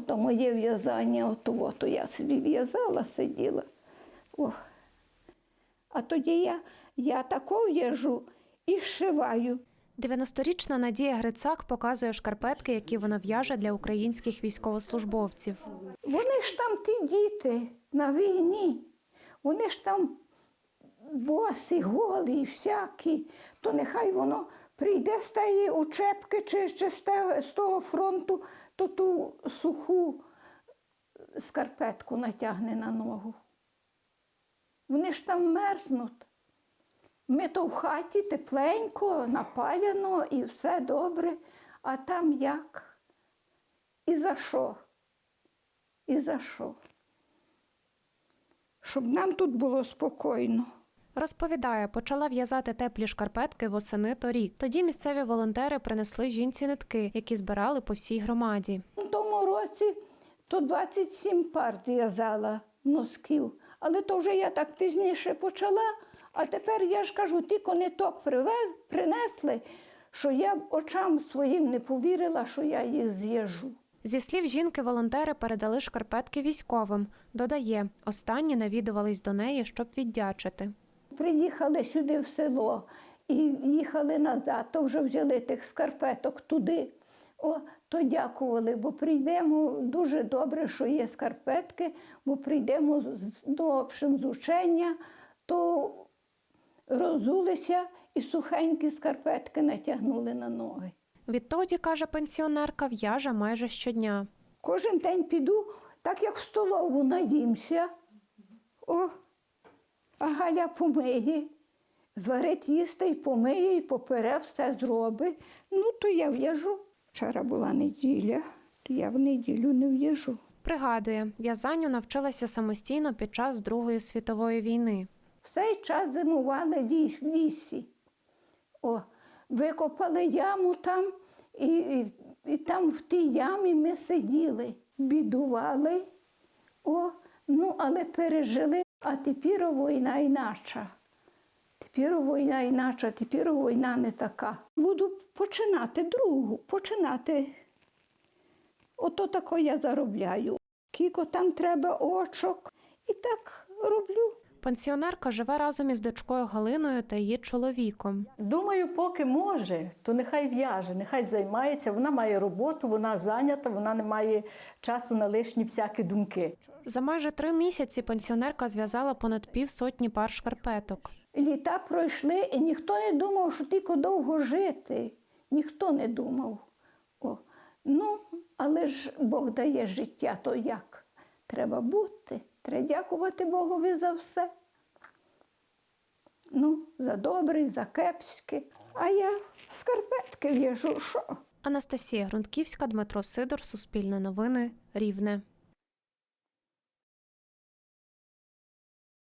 ото моє в'язання, ото, ото я собі в'язала, сиділа. О. А тоді я, я тако в'яжу і зшиваю. 90-річна Надія Грицак показує шкарпетки, які вона в'яже для українських військовослужбовців. Вони ж там ті діти на війні. Вони ж там босі, голі, всякі. То нехай воно прийде з тієї учебки чи, чи з того фронту, то ту суху скарпетку натягне на ногу. Вони ж там мерзнуть. Ми то в хаті тепленько, напаляно і все добре. А там як? І за що? І за що? Щоб нам тут було спокійно. Розповідає, почала в'язати теплі шкарпетки восени торік. Тоді місцеві волонтери принесли жінці нитки, які збирали по всій громаді. У тому році то 27 пар зв'язала носків. Але то вже я так пізніше почала, а тепер я ж кажу, тільки ниток привез, принесли, що я очам своїм не повірила, що я їх з'їжу. Зі слів жінки, волонтери передали шкарпетки військовим. Додає, останні навідувались до неї, щоб віддячити. Приїхали сюди в село і їхали назад, то вже взяли тих скарпеток туди. О, то дякували, бо прийдемо дуже добре, що є скарпетки, бо прийдемо з- до общим з учення, то розулися і сухенькі скарпетки натягнули на ноги. Відтоді, каже пенсіонерка, в'яже майже щодня. Кожен день піду, так як в столову наїмся. О, а Галя помиє. Зварить їсти і помиє, і попере, все зробить. Ну, то я в'яжу. Вчора була неділя, то я в неділю не в'яжу. Пригадує, в'язанню навчилася самостійно під час Другої світової війни. В цей час зимували в лісі. О, викопали яму там, і, і, і там в тій ямі ми сиділи, бідували. О, ну, але пережили. А тепер війна інакша. Тепер війна інакша, тепер війна не така. Буду починати другу, починати. Ото тако я заробляю. Кіко там треба очок. І так роблю. Пенсіонерка живе разом із дочкою Галиною та її чоловіком. Думаю, поки може, то нехай в'яже, нехай займається. Вона має роботу, вона зайнята, вона не має часу на лишні всякі думки. За майже три місяці пенсіонерка зв'язала понад півсотні пар шкарпеток. Літа пройшли, і ніхто не думав, що тільки довго жити. Ніхто не думав. О, ну, але ж Бог дає життя, то як? Треба бути. Треба дякувати Богові за все. Ну, за добрий, за кепський. А я скарпетки в'яжу, що? Анастасія Грунтківська, Дмитро Сидор, Суспільне новини, Рівне.